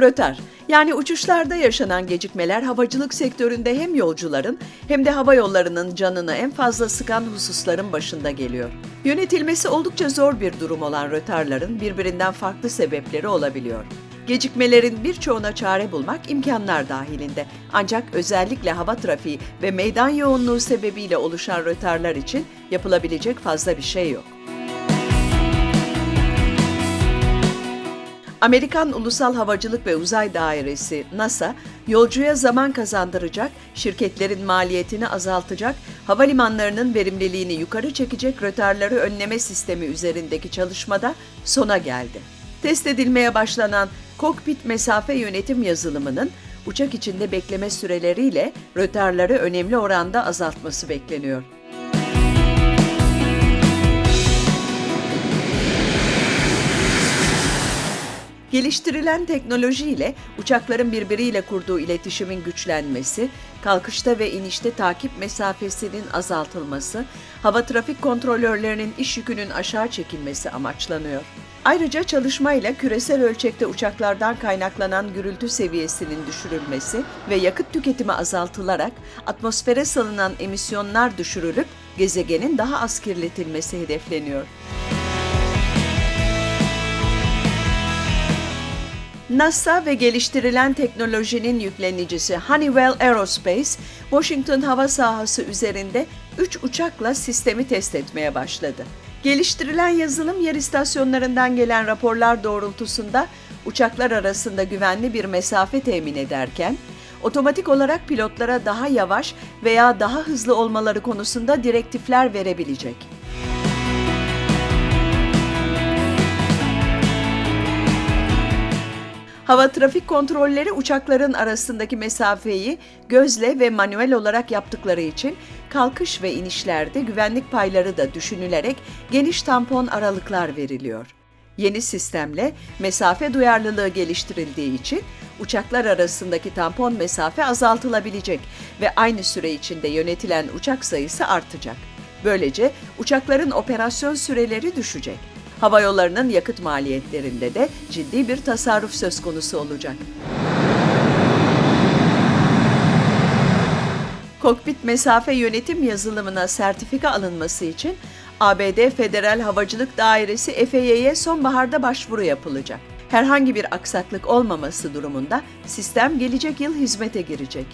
Rötar, yani uçuşlarda yaşanan gecikmeler havacılık sektöründe hem yolcuların hem de hava yollarının canını en fazla sıkan hususların başında geliyor. Yönetilmesi oldukça zor bir durum olan rötarların birbirinden farklı sebepleri olabiliyor. Gecikmelerin birçoğuna çare bulmak imkanlar dahilinde. Ancak özellikle hava trafiği ve meydan yoğunluğu sebebiyle oluşan rötarlar için yapılabilecek fazla bir şey yok. Amerikan Ulusal Havacılık ve Uzay Dairesi NASA, yolcuya zaman kazandıracak, şirketlerin maliyetini azaltacak, havalimanlarının verimliliğini yukarı çekecek rötarları önleme sistemi üzerindeki çalışmada sona geldi. Test edilmeye başlanan kokpit mesafe yönetim yazılımının uçak içinde bekleme süreleriyle rötarları önemli oranda azaltması bekleniyor. Geliştirilen teknoloji ile uçakların birbiriyle kurduğu iletişimin güçlenmesi, kalkışta ve inişte takip mesafesinin azaltılması, hava trafik kontrolörlerinin iş yükünün aşağı çekilmesi amaçlanıyor. Ayrıca çalışmayla küresel ölçekte uçaklardan kaynaklanan gürültü seviyesinin düşürülmesi ve yakıt tüketimi azaltılarak atmosfere salınan emisyonlar düşürülüp gezegenin daha az kirletilmesi hedefleniyor. NASA ve geliştirilen teknolojinin yüklenicisi Honeywell Aerospace, Washington hava sahası üzerinde 3 uçakla sistemi test etmeye başladı. Geliştirilen yazılım yer istasyonlarından gelen raporlar doğrultusunda uçaklar arasında güvenli bir mesafe temin ederken, otomatik olarak pilotlara daha yavaş veya daha hızlı olmaları konusunda direktifler verebilecek. Hava trafik kontrolleri uçakların arasındaki mesafeyi gözle ve manuel olarak yaptıkları için kalkış ve inişlerde güvenlik payları da düşünülerek geniş tampon aralıklar veriliyor. Yeni sistemle mesafe duyarlılığı geliştirildiği için uçaklar arasındaki tampon mesafe azaltılabilecek ve aynı süre içinde yönetilen uçak sayısı artacak. Böylece uçakların operasyon süreleri düşecek. Hava yollarının yakıt maliyetlerinde de ciddi bir tasarruf söz konusu olacak. Kokpit mesafe yönetim yazılımına sertifika alınması için ABD Federal Havacılık Dairesi FAA'ye sonbaharda başvuru yapılacak. Herhangi bir aksaklık olmaması durumunda sistem gelecek yıl hizmete girecek.